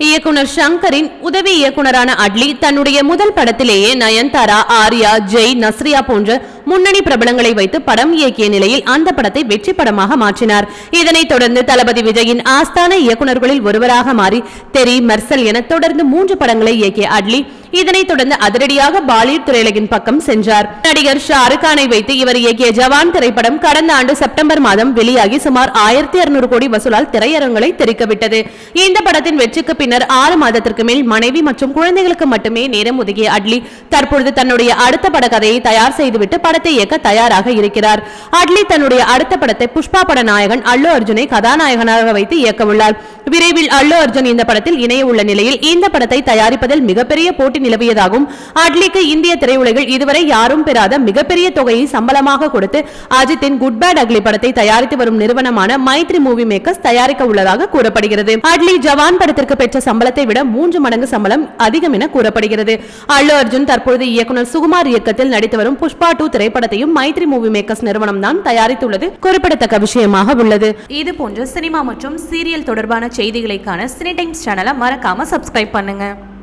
இயக்குனர் ஷங்கரின் உதவி இயக்குனரான அட்லி தன்னுடைய முதல் படத்திலேயே நயன்தாரா ஆர்யா ஜெய் நஸ்ரியா போன்ற முன்னணி பிரபலங்களை வைத்து படம் இயக்கிய நிலையில் அந்த படத்தை வெற்றி படமாக மாற்றினார். இதனைத் தொடர்ந்து தளபதி விஜயின் ஆஸ்தான இயக்குனர்களில் ஒருவராக மாறி தெரி மெர்சல் என தொடர்ந்து மூன்று படங்களை இயக்கிய அட்லி இதனைத் தொடர்ந்து அதிரடியாக பாலிவுட் திரையுலகின் பக்கம் சென்றார். நடிகர் ஷாருக் கானை வைத்து இவர் இயக்கிய ஜவான் திரைப்படம் கடந்த ஆண்டு செப்டம்பர் மாதம் வெளியாகி சுமார் ஆயிரத்தி அறுநூறு கோடி வசூலால் திரையரங்களை தெரிக்கவிட்டது இந்த படத்தின் வெற்றிக்கு பின்னர் ஆறு மாதத்திற்கு மேல் மனைவி மற்றும் குழந்தைகளுக்கு மட்டுமே நேரம் ஒதுக்கிய அட்லி தற்பொழுது தன்னுடைய அடுத்த பட கதையை தயார் செய்துவிட்டு படத்தை இயக்க தயாராக இருக்கிறார். அட்லி தன்னுடைய அடுத்த படத்தை புஷ்பா பட நாயகன் அல்லு அர்ஜுனை கதாநாயகனாக வைத்து இயக்க உள்ளார் விரைவில் அல்லு அர்ஜுன் இந்த படத்தில் இணைய உள்ள நிலையில் இந்த படத்தை தயாரிப்பதில் மிகப்பெரிய போட்டி போட்டி நிலவியதாகவும் அட்லிக்கு இந்திய திரையுலகில் இதுவரை யாரும் பெறாத மிகப்பெரிய தொகையை சம்பளமாக கொடுத்து அஜித்தின் குட் பேட் அக்லி படத்தை தயாரித்து வரும் நிறுவனமான மைத்ரி மூவி மேக்கர்ஸ் தயாரிக்க உள்ளதாக கூறப்படுகிறது. அட்லி ஜவான் படத்திற்கு பெற்ற சம்பளத்தை விட மூன்று மடங்கு சம்பளம் அதிகம் என கூறப்படுகிறது. அல்லு அர்ஜுன் தற்பொழுது இயக்குனர் சுகுமார் இயக்கத்தில் நடித்து வரும் புஷ்பா டூ திரைப்படத்தையும் மைத்ரி மூவி மேக்கர்ஸ் நிறுவனம் தான் தயாரித்துள்ளது. குறிப்பிடத்தக்க விஷயமாக உள்ளது. இது போன்ற சினிமா மற்றும் சீரியல் தொடர்பான செய்திகளைக்கான சினி டைம்ஸ் சேனலை மறக்காம சப்ஸ்கிரைப் பண்ணுங்க.